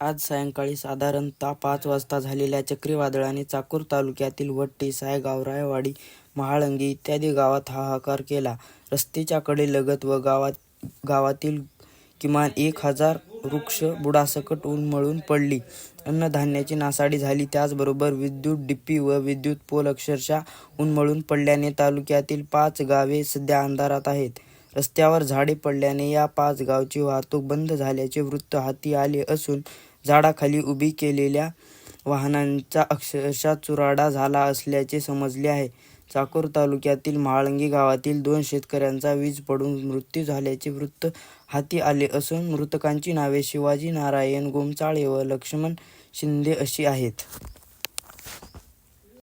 आज सायंकाळी साधारणतः पाच वाजता झालेल्या चक्रीवादळाने चाकूर तालुक्यातील वट्टी, सायगाव, रायवाडी, महाळंगी इत्यादी गावात हाहाकार केला. रस्त्याच्या कडेलगत व गावात गावातील किमान एक हजार वृक्ष बुडासकट उन्मळून पडली. अन्नधान्याची नासाडी झाली. त्याचबरोबर विद्युत डिप्पी व विद्युत पोल अक्षरशः उन्मळून पडल्याने तालुक्यातील पाच गावे सध्या अंधारात आहेत. रस्त्यावर झाडे पडल्याने या पाच गावची वाहतूक बंद झाल्याचे वृत्त हाती आले असून झाडाखाली उभी केलेल्या वाहनांचा अक्षरशः चुराडा झाला असल्याचे समजले आहे. चाकूर तालुक्यातील म्हाळंगी गावातील दोन शेतकऱ्यांचा वीज पडून मृत्यू झाल्याचे वृत्त हाती आले असून मृतकांची नावे शिवाजी नारायण गोमचाळे व लक्ष्मण शिंदे अशी आहेत.